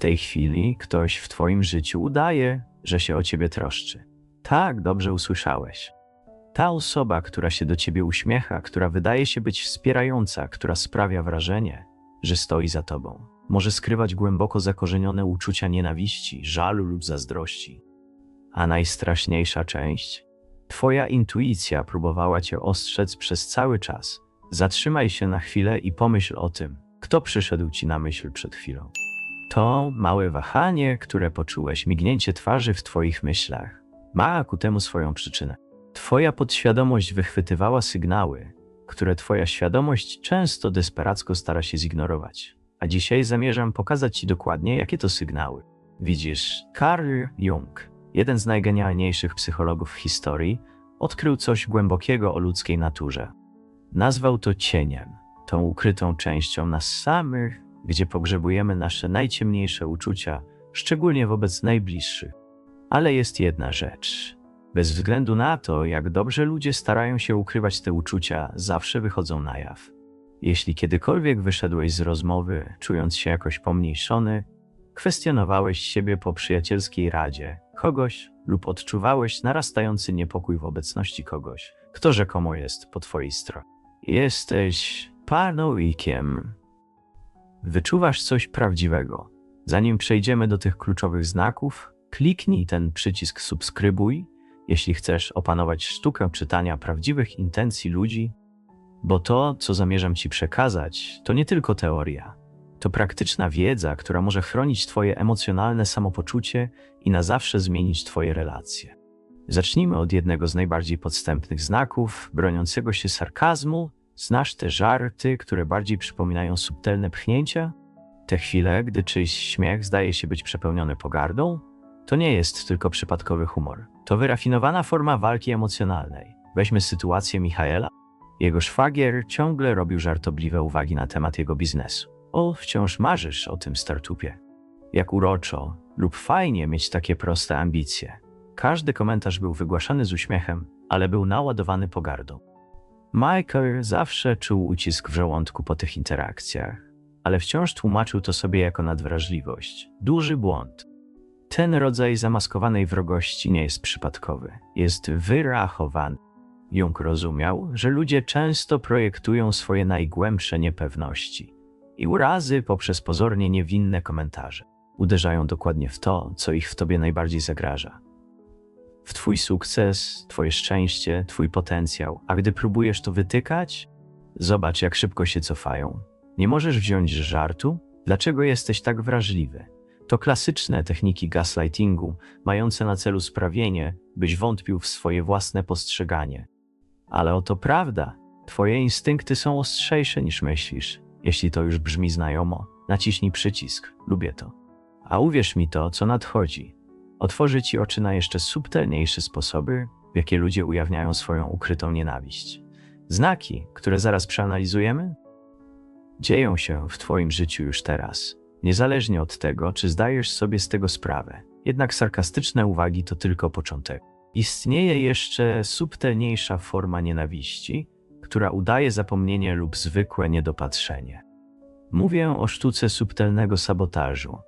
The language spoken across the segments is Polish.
tej chwili ktoś w twoim życiu udaje, że się o ciebie troszczy. Tak, dobrze usłyszałeś. Ta osoba, która się do ciebie uśmiecha, która wydaje się być wspierająca, która sprawia wrażenie, że stoi za tobą, może skrywać głęboko zakorzenione uczucia nienawiści, żalu lub zazdrości. A najstraszniejsza część? Twoja intuicja próbowała cię ostrzec przez cały czas. Zatrzymaj się na chwilę i pomyśl o tym, kto przyszedł ci na myśl przed chwilą. To małe wahanie, które poczułeś, mignięcie twarzy w twoich myślach, ma ku temu swoją przyczynę. Twoja podświadomość wychwytywała sygnały, które Twoja świadomość często desperacko stara się zignorować. A dzisiaj zamierzam pokazać Ci dokładnie, jakie to sygnały. Widzisz, Carl Jung, jeden z najgenialniejszych psychologów w historii, odkrył coś głębokiego o ludzkiej naturze. Nazwał to cieniem, tą ukrytą częścią nas samych, gdzie pogrzebujemy nasze najciemniejsze uczucia, szczególnie wobec najbliższych. Ale jest jedna rzecz, bez względu na to, jak dobrze ludzie starają się ukrywać te uczucia, zawsze wychodzą na jaw. Jeśli kiedykolwiek wyszedłeś z rozmowy, czując się jakoś pomniejszony, kwestionowałeś siebie po przyjacielskiej radzie, kogoś lub odczuwałeś narastający niepokój w obecności kogoś, kto rzekomo jest po twojej stronie. Jesteś paranoikiem. Wyczuwasz coś prawdziwego. Zanim przejdziemy do tych kluczowych znaków, kliknij ten przycisk subskrybuj jeśli chcesz opanować sztukę czytania prawdziwych intencji ludzi, bo to, co zamierzam Ci przekazać, to nie tylko teoria. To praktyczna wiedza, która może chronić Twoje emocjonalne samopoczucie i na zawsze zmienić Twoje relacje. Zacznijmy od jednego z najbardziej podstępnych znaków, broniącego się sarkazmu. Znasz te żarty, które bardziej przypominają subtelne pchnięcia? Te chwile, gdy czyjś śmiech zdaje się być przepełniony pogardą? To nie jest tylko przypadkowy humor. To wyrafinowana forma walki emocjonalnej. Weźmy sytuację Michaela. Jego szwagier ciągle robił żartobliwe uwagi na temat jego biznesu. O, wciąż marzysz o tym startupie. Jak uroczo lub fajnie mieć takie proste ambicje. Każdy komentarz był wygłaszany z uśmiechem, ale był naładowany pogardą. Michael zawsze czuł ucisk w żołądku po tych interakcjach, ale wciąż tłumaczył to sobie jako nadwrażliwość. Duży błąd. Ten rodzaj zamaskowanej wrogości nie jest przypadkowy, jest wyrachowany. Jung rozumiał, że ludzie często projektują swoje najgłębsze niepewności i urazy poprzez pozornie niewinne komentarze. Uderzają dokładnie w to, co ich w tobie najbardziej zagraża. W twój sukces, twoje szczęście, twój potencjał, a gdy próbujesz to wytykać, zobacz, jak szybko się cofają. Nie możesz wziąć żartu? Dlaczego jesteś tak wrażliwy? To klasyczne techniki gaslightingu, mające na celu sprawienie, byś wątpił w swoje własne postrzeganie. Ale oto prawda, twoje instynkty są ostrzejsze niż myślisz. Jeśli to już brzmi znajomo, naciśnij przycisk, lubię to. A uwierz mi to, co nadchodzi. Otworzy ci oczy na jeszcze subtelniejsze sposoby, w jakie ludzie ujawniają swoją ukrytą nienawiść. Znaki, które zaraz przeanalizujemy, dzieją się w Twoim życiu już teraz niezależnie od tego, czy zdajesz sobie z tego sprawę. Jednak sarkastyczne uwagi to tylko początek. Istnieje jeszcze subtelniejsza forma nienawiści, która udaje zapomnienie lub zwykłe niedopatrzenie. Mówię o sztuce subtelnego sabotażu,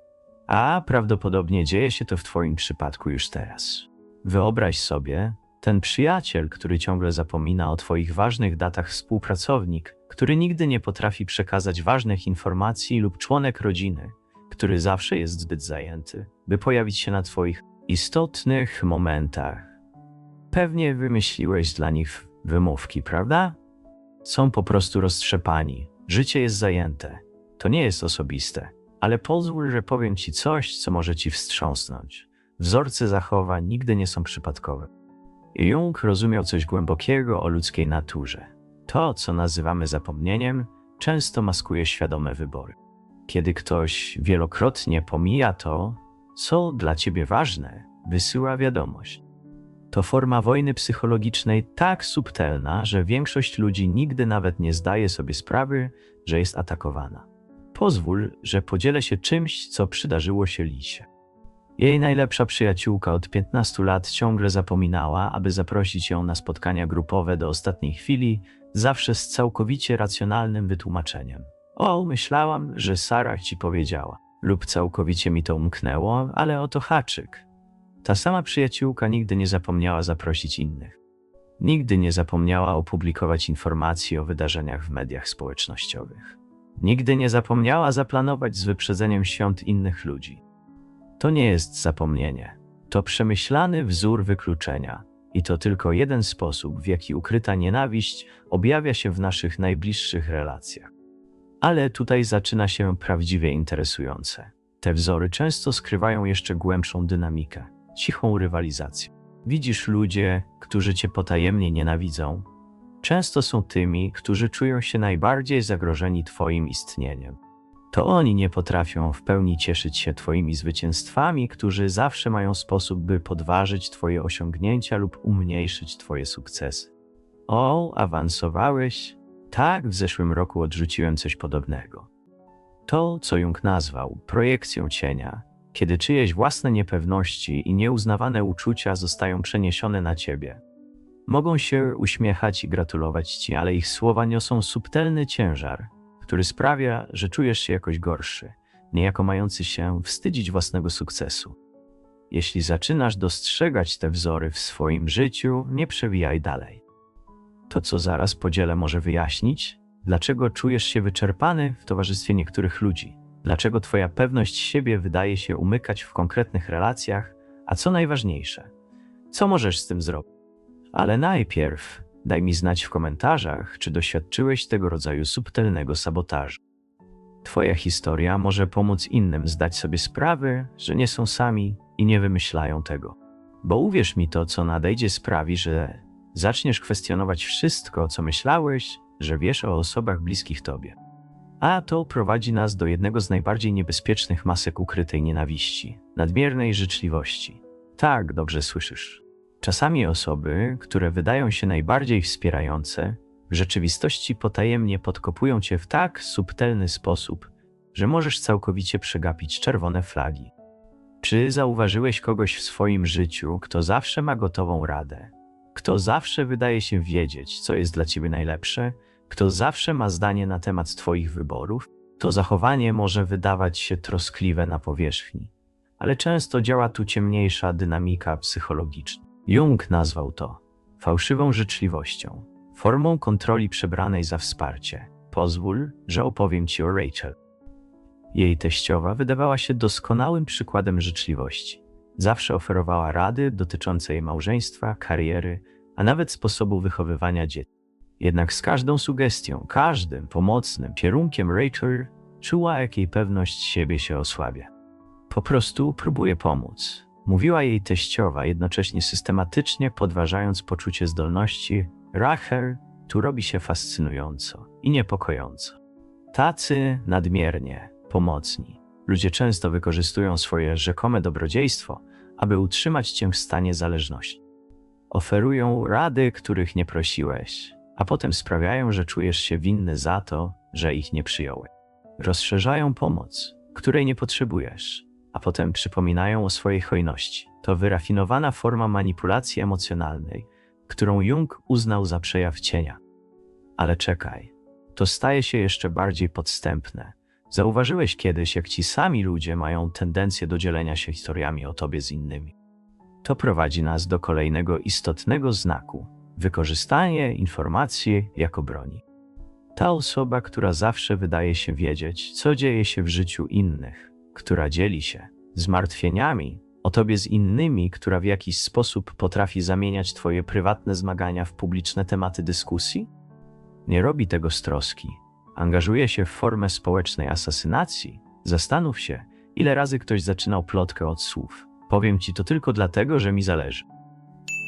a prawdopodobnie dzieje się to w Twoim przypadku już teraz. Wyobraź sobie, ten przyjaciel, który ciągle zapomina o Twoich ważnych datach, współpracownik, który nigdy nie potrafi przekazać ważnych informacji, lub członek rodziny, który zawsze jest zbyt zajęty, by pojawić się na Twoich istotnych momentach. Pewnie wymyśliłeś dla nich wymówki, prawda? Są po prostu roztrzepani. Życie jest zajęte. To nie jest osobiste, ale pozwól, że powiem Ci coś, co może Ci wstrząsnąć. Wzorce zachowań nigdy nie są przypadkowe. Jung rozumiał coś głębokiego o ludzkiej naturze. To, co nazywamy zapomnieniem, często maskuje świadome wybory. Kiedy ktoś wielokrotnie pomija to, co dla ciebie ważne, wysyła wiadomość. To forma wojny psychologicznej tak subtelna, że większość ludzi nigdy nawet nie zdaje sobie sprawy, że jest atakowana. Pozwól, że podzielę się czymś, co przydarzyło się Lisie. Jej najlepsza przyjaciółka od 15 lat ciągle zapominała, aby zaprosić ją na spotkania grupowe do ostatniej chwili, zawsze z całkowicie racjonalnym wytłumaczeniem. O, myślałam, że Sarah ci powiedziała. Lub całkowicie mi to umknęło, ale oto haczyk. Ta sama przyjaciółka nigdy nie zapomniała zaprosić innych. Nigdy nie zapomniała opublikować informacji o wydarzeniach w mediach społecznościowych. Nigdy nie zapomniała zaplanować z wyprzedzeniem świąt innych ludzi. To nie jest zapomnienie. To przemyślany wzór wykluczenia. I to tylko jeden sposób, w jaki ukryta nienawiść objawia się w naszych najbliższych relacjach. Ale tutaj zaczyna się prawdziwie interesujące. Te wzory często skrywają jeszcze głębszą dynamikę, cichą rywalizację. Widzisz ludzie, którzy cię potajemnie nienawidzą, często są tymi, którzy czują się najbardziej zagrożeni Twoim istnieniem. To oni nie potrafią w pełni cieszyć się Twoimi zwycięstwami, którzy zawsze mają sposób, by podważyć Twoje osiągnięcia lub umniejszyć Twoje sukcesy. O, awansowałeś? Tak, w zeszłym roku odrzuciłem coś podobnego. To, co Jung nazwał projekcją cienia, kiedy czyjeś własne niepewności i nieuznawane uczucia zostają przeniesione na ciebie. Mogą się uśmiechać i gratulować ci, ale ich słowa niosą subtelny ciężar, który sprawia, że czujesz się jakoś gorszy, niejako mający się wstydzić własnego sukcesu. Jeśli zaczynasz dostrzegać te wzory w swoim życiu, nie przewijaj dalej. To, co zaraz podzielę, może wyjaśnić, dlaczego czujesz się wyczerpany w towarzystwie niektórych ludzi, dlaczego Twoja pewność siebie wydaje się umykać w konkretnych relacjach, a co najważniejsze, co możesz z tym zrobić. Ale najpierw daj mi znać w komentarzach, czy doświadczyłeś tego rodzaju subtelnego sabotażu. Twoja historia może pomóc innym zdać sobie sprawę, że nie są sami i nie wymyślają tego. Bo uwierz mi, to co nadejdzie sprawi, że zaczniesz kwestionować wszystko, co myślałeś, że wiesz o osobach bliskich tobie. A to prowadzi nas do jednego z najbardziej niebezpiecznych masek ukrytej nienawiści nadmiernej życzliwości. Tak, dobrze słyszysz. Czasami osoby, które wydają się najbardziej wspierające, w rzeczywistości potajemnie podkopują cię w tak subtelny sposób, że możesz całkowicie przegapić czerwone flagi. Czy zauważyłeś kogoś w swoim życiu, kto zawsze ma gotową radę? Kto zawsze wydaje się wiedzieć, co jest dla ciebie najlepsze? Kto zawsze ma zdanie na temat twoich wyborów? To zachowanie może wydawać się troskliwe na powierzchni, ale często działa tu ciemniejsza dynamika psychologiczna. Jung nazwał to fałszywą życzliwością, formą kontroli przebranej za wsparcie. Pozwól, że opowiem ci o Rachel. Jej teściowa wydawała się doskonałym przykładem życzliwości. Zawsze oferowała rady dotyczące jej małżeństwa, kariery, a nawet sposobu wychowywania dzieci. Jednak z każdą sugestią, każdym pomocnym kierunkiem Rachel czuła, jak jej pewność siebie się osłabia. Po prostu próbuje pomóc, Mówiła jej teściowa, jednocześnie systematycznie podważając poczucie zdolności. Rachel tu robi się fascynująco i niepokojąco. Tacy nadmiernie pomocni. Ludzie często wykorzystują swoje rzekome dobrodziejstwo, aby utrzymać cię w stanie zależności. Oferują rady, których nie prosiłeś, a potem sprawiają, że czujesz się winny za to, że ich nie przyjąłeś. Rozszerzają pomoc, której nie potrzebujesz, a potem przypominają o swojej hojności. To wyrafinowana forma manipulacji emocjonalnej, którą Jung uznał za przejaw cienia. Ale czekaj, to staje się jeszcze bardziej podstępne. Zauważyłeś kiedyś, jak ci sami ludzie mają tendencję do dzielenia się historiami o tobie z innymi. To prowadzi nas do kolejnego istotnego znaku wykorzystanie informacji jako broni. Ta osoba, która zawsze wydaje się wiedzieć, co dzieje się w życiu innych, która dzieli się zmartwieniami o tobie z innymi, która w jakiś sposób potrafi zamieniać twoje prywatne zmagania w publiczne tematy dyskusji? Nie robi tego z troski. Angażuje się w formę społecznej asasynacji. Zastanów się, ile razy ktoś zaczynał plotkę od słów. Powiem ci to tylko dlatego, że mi zależy.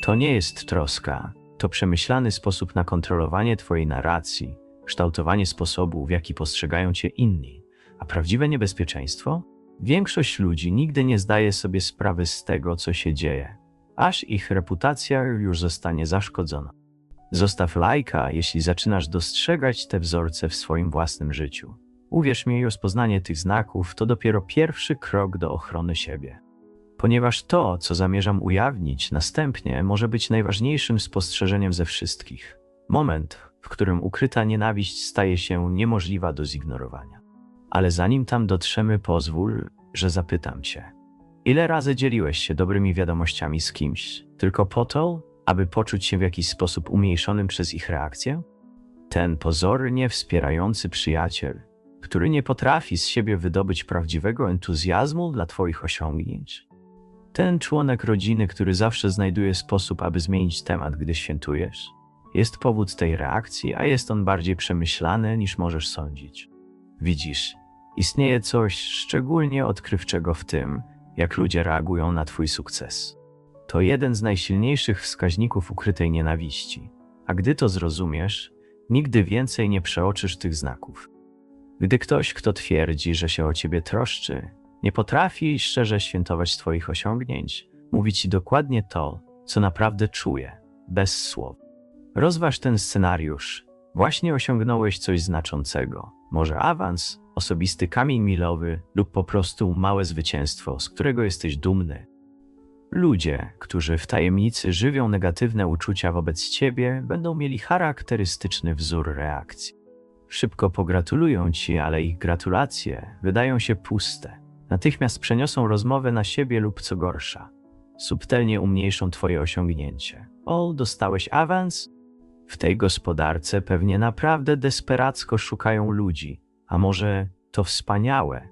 To nie jest troska, to przemyślany sposób na kontrolowanie twojej narracji, kształtowanie sposobu, w jaki postrzegają cię inni. A prawdziwe niebezpieczeństwo? Większość ludzi nigdy nie zdaje sobie sprawy z tego, co się dzieje, aż ich reputacja już zostanie zaszkodzona. Zostaw lajka, jeśli zaczynasz dostrzegać te wzorce w swoim własnym życiu. Uwierz mi, rozpoznanie tych znaków to dopiero pierwszy krok do ochrony siebie. Ponieważ to, co zamierzam ujawnić następnie, może być najważniejszym spostrzeżeniem ze wszystkich. Moment, w którym ukryta nienawiść staje się niemożliwa do zignorowania. Ale zanim tam dotrzemy, pozwól, że zapytam cię. Ile razy dzieliłeś się dobrymi wiadomościami z kimś, tylko po to, aby poczuć się w jakiś sposób umniejszonym przez ich reakcję? Ten pozornie wspierający przyjaciel, który nie potrafi z siebie wydobyć prawdziwego entuzjazmu dla Twoich osiągnięć. Ten członek rodziny, który zawsze znajduje sposób, aby zmienić temat, gdy świętujesz. Jest powód tej reakcji, a jest on bardziej przemyślany niż możesz sądzić. Widzisz, istnieje coś szczególnie odkrywczego w tym, jak ludzie reagują na Twój sukces. To jeden z najsilniejszych wskaźników ukrytej nienawiści, a gdy to zrozumiesz, nigdy więcej nie przeoczysz tych znaków. Gdy ktoś, kto twierdzi, że się o ciebie troszczy, nie potrafi szczerze świętować Twoich osiągnięć, mówi Ci dokładnie to, co naprawdę czuje, bez słów. Rozważ ten scenariusz. Właśnie osiągnąłeś coś znaczącego, może awans, osobisty kamień milowy lub po prostu małe zwycięstwo, z którego jesteś dumny. Ludzie, którzy w tajemnicy żywią negatywne uczucia wobec ciebie, będą mieli charakterystyczny wzór reakcji. Szybko pogratulują ci, ale ich gratulacje wydają się puste. Natychmiast przeniosą rozmowę na siebie lub co gorsza. Subtelnie umniejszą twoje osiągnięcie. O, dostałeś awans? W tej gospodarce pewnie naprawdę desperacko szukają ludzi, a może to wspaniałe?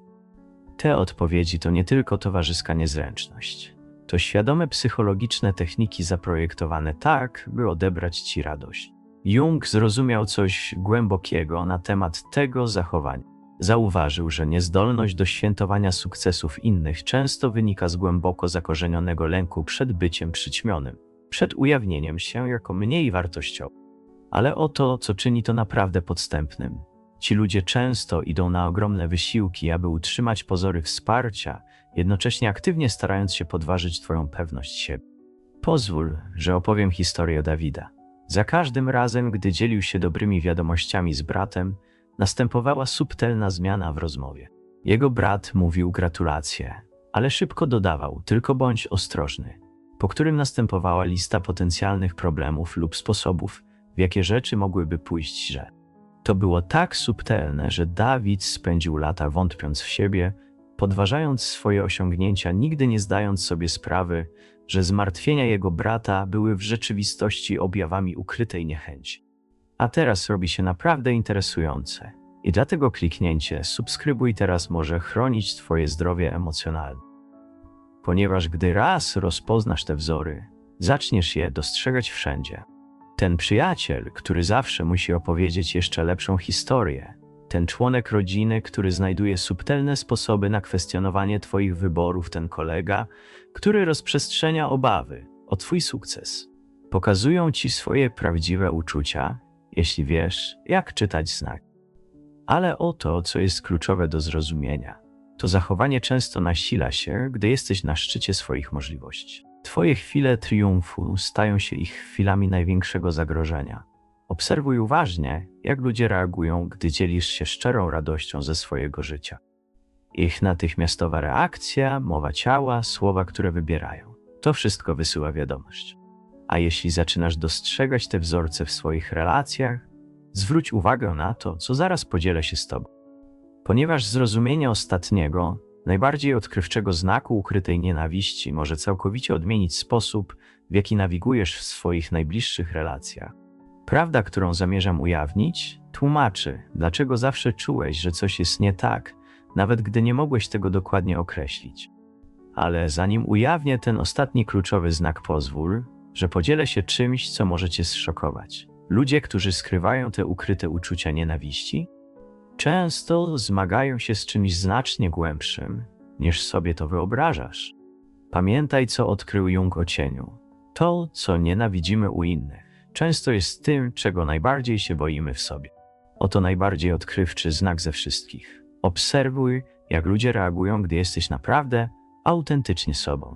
Te odpowiedzi to nie tylko towarzyska niezręczność. To świadome psychologiczne techniki zaprojektowane tak, by odebrać ci radość. Jung zrozumiał coś głębokiego na temat tego zachowania. Zauważył, że niezdolność do świętowania sukcesów innych często wynika z głęboko zakorzenionego lęku przed byciem przyćmionym, przed ujawnieniem się jako mniej wartościowym. Ale oto, co czyni to naprawdę podstępnym. Ci ludzie często idą na ogromne wysiłki, aby utrzymać pozory wsparcia, jednocześnie aktywnie starając się podważyć Twoją pewność siebie. Pozwól, że opowiem historię Dawida. Za każdym razem, gdy dzielił się dobrymi wiadomościami z bratem, następowała subtelna zmiana w rozmowie. Jego brat mówił gratulacje, ale szybko dodawał: tylko bądź ostrożny, po którym następowała lista potencjalnych problemów lub sposobów, w jakie rzeczy mogłyby pójść źle. To było tak subtelne, że Dawid spędził lata wątpiąc w siebie, podważając swoje osiągnięcia, nigdy nie zdając sobie sprawy, że zmartwienia jego brata były w rzeczywistości objawami ukrytej niechęci. A teraz robi się naprawdę interesujące. I dlatego kliknięcie subskrybuj teraz może chronić Twoje zdrowie emocjonalne. Ponieważ gdy raz rozpoznasz te wzory, zaczniesz je dostrzegać wszędzie. Ten przyjaciel, który zawsze musi opowiedzieć jeszcze lepszą historię, ten członek rodziny, który znajduje subtelne sposoby na kwestionowanie Twoich wyborów, ten kolega, który rozprzestrzenia obawy o Twój sukces. Pokazują Ci swoje prawdziwe uczucia, jeśli wiesz, jak czytać znak. Ale oto, co jest kluczowe do zrozumienia. To zachowanie często nasila się, gdy jesteś na szczycie swoich możliwości. Twoje chwile triumfu stają się ich chwilami największego zagrożenia. Obserwuj uważnie, jak ludzie reagują, gdy dzielisz się szczerą radością ze swojego życia. Ich natychmiastowa reakcja, mowa ciała, słowa, które wybierają. To wszystko wysyła wiadomość. A jeśli zaczynasz dostrzegać te wzorce w swoich relacjach, zwróć uwagę na to, co zaraz podzielę się z Tobą. Ponieważ zrozumienie ostatniego, najbardziej odkrywczego znaku ukrytej nienawiści może całkowicie odmienić sposób, w jaki nawigujesz w swoich najbliższych relacjach. Prawda, którą zamierzam ujawnić, tłumaczy, dlaczego zawsze czułeś, że coś jest nie tak, nawet gdy nie mogłeś tego dokładnie określić. Ale zanim ujawnię ten ostatni kluczowy znak, pozwól, że podzielę się czymś, co może cię zszokować. Ludzie, którzy skrywają te ukryte uczucia nienawiści, często zmagają się z czymś znacznie głębszym, niż sobie to wyobrażasz. Pamiętaj, co odkrył Jung o cieniu. To, co nienawidzimy u innych, często jest tym, czego najbardziej się boimy w sobie. Oto najbardziej odkrywczy znak ze wszystkich. Obserwuj, jak ludzie reagują, gdy jesteś naprawdę autentycznie sobą.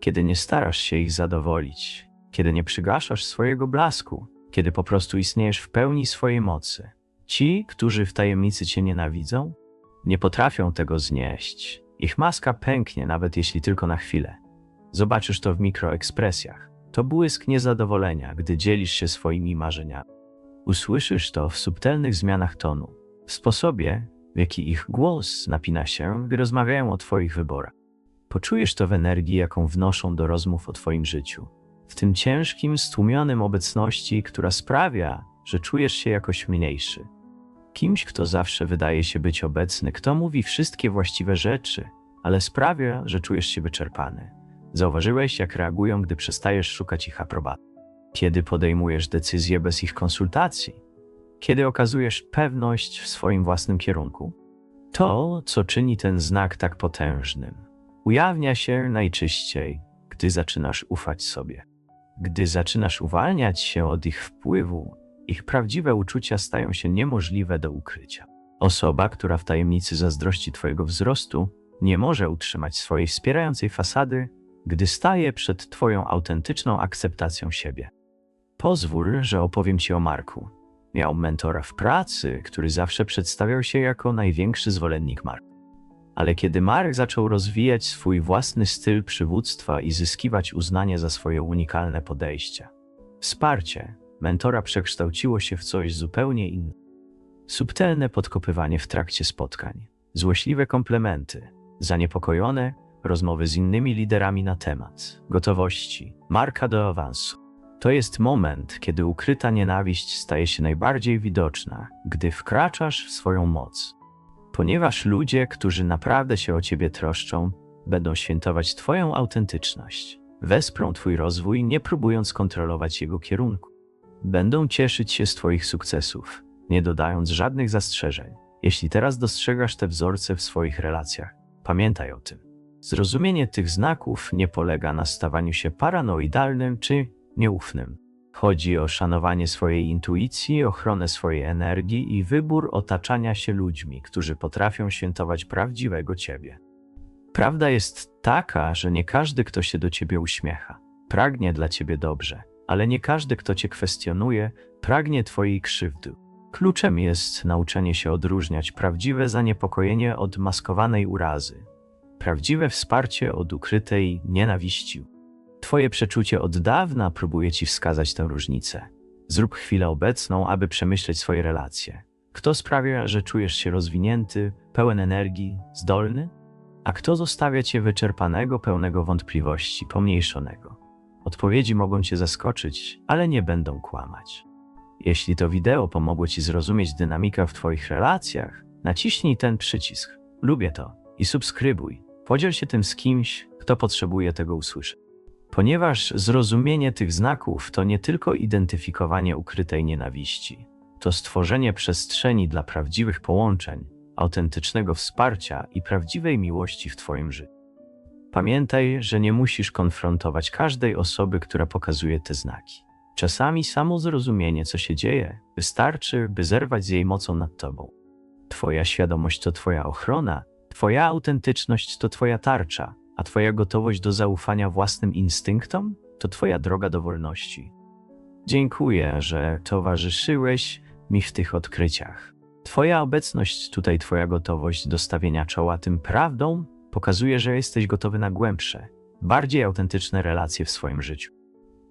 Kiedy nie starasz się ich zadowolić, kiedy nie przygaszasz swojego blasku, kiedy po prostu istniejesz w pełni swojej mocy. Ci, którzy w tajemnicy cię nienawidzą, nie potrafią tego znieść. Ich maska pęknie, nawet jeśli tylko na chwilę. Zobaczysz to w mikroekspresjach. To błysk niezadowolenia, gdy dzielisz się swoimi marzeniami. Usłyszysz to w subtelnych zmianach tonu, w sposobie, w jaki ich głos napina się, gdy rozmawiają o Twoich wyborach. Poczujesz to w energii, jaką wnoszą do rozmów o Twoim życiu. W tym ciężkim, stłumionym obecności, która sprawia, że czujesz się jakoś mniejszy. Kimś, kto zawsze wydaje się być obecny, kto mówi wszystkie właściwe rzeczy, ale sprawia, że czujesz się wyczerpany. Zauważyłeś, jak reagują, gdy przestajesz szukać ich aprobaty. Kiedy podejmujesz decyzje bez ich konsultacji, kiedy okazujesz pewność w swoim własnym kierunku. To, co czyni ten znak tak potężnym, ujawnia się najczyściej, gdy zaczynasz ufać sobie. Gdy zaczynasz uwalniać się od ich wpływu, ich prawdziwe uczucia stają się niemożliwe do ukrycia. Osoba, która w tajemnicy zazdrości Twojego wzrostu, nie może utrzymać swojej wspierającej fasady, gdy staje przed Twoją autentyczną akceptacją siebie. Pozwól, że opowiem Ci o Marku. Miał mentora w pracy, który zawsze przedstawiał się jako największy zwolennik Marka. Ale kiedy Mark zaczął rozwijać swój własny styl przywództwa i zyskiwać uznanie za swoje unikalne podejście, wsparcie mentora przekształciło się w coś zupełnie innego. Subtelne podkopywanie w trakcie spotkań, złośliwe komplementy, zaniepokojone rozmowy z innymi liderami na temat gotowości Marka do awansu. To jest moment, kiedy ukryta nienawiść staje się najbardziej widoczna, gdy wkraczasz w swoją moc. Ponieważ ludzie, którzy naprawdę się o ciebie troszczą, będą świętować Twoją autentyczność, wesprą Twój rozwój, nie próbując kontrolować jego kierunku. Będą cieszyć się z Twoich sukcesów, nie dodając żadnych zastrzeżeń. Jeśli teraz dostrzegasz te wzorce w swoich relacjach, pamiętaj o tym. Zrozumienie tych znaków nie polega na stawaniu się paranoidalnym czy nieufnym. Chodzi o szanowanie swojej intuicji, ochronę swojej energii i wybór otaczania się ludźmi, którzy potrafią świętować prawdziwego ciebie. Prawda jest taka, że nie każdy, kto się do ciebie uśmiecha, pragnie dla ciebie dobrze, ale nie każdy, kto cię kwestionuje, pragnie twojej krzywdy. Kluczem jest nauczenie się odróżniać prawdziwe zaniepokojenie od maskowanej urazy, prawdziwe wsparcie od ukrytej nienawiści. Twoje przeczucie od dawna próbuje ci wskazać tę różnicę. Zrób chwilę obecną, aby przemyśleć swoje relacje. Kto sprawia, że czujesz się rozwinięty, pełen energii, zdolny? A kto zostawia cię wyczerpanego, pełnego wątpliwości, pomniejszonego? Odpowiedzi mogą cię zaskoczyć, ale nie będą kłamać. Jeśli to wideo pomogło ci zrozumieć dynamikę w twoich relacjach, naciśnij ten przycisk. Lubię to i subskrybuj. Podziel się tym z kimś, kto potrzebuje tego usłyszeć. Ponieważ zrozumienie tych znaków to nie tylko identyfikowanie ukrytej nienawiści, to stworzenie przestrzeni dla prawdziwych połączeń, autentycznego wsparcia i prawdziwej miłości w Twoim życiu. Pamiętaj, że nie musisz konfrontować każdej osoby, która pokazuje te znaki. Czasami samo zrozumienie, co się dzieje, wystarczy, by zerwać z jej mocą nad Tobą. Twoja świadomość to Twoja ochrona, Twoja autentyczność to Twoja tarcza, a Twoja gotowość do zaufania własnym instynktom to Twoja droga do wolności. Dziękuję, że towarzyszyłeś mi w tych odkryciach. Twoja obecność tutaj, Twoja gotowość do stawienia czoła tym prawdom pokazuje, że jesteś gotowy na głębsze, bardziej autentyczne relacje w swoim życiu.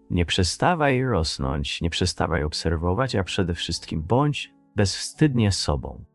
Nie przestawaj rosnąć, nie przestawaj obserwować, a przede wszystkim bądź bezwstydnie sobą.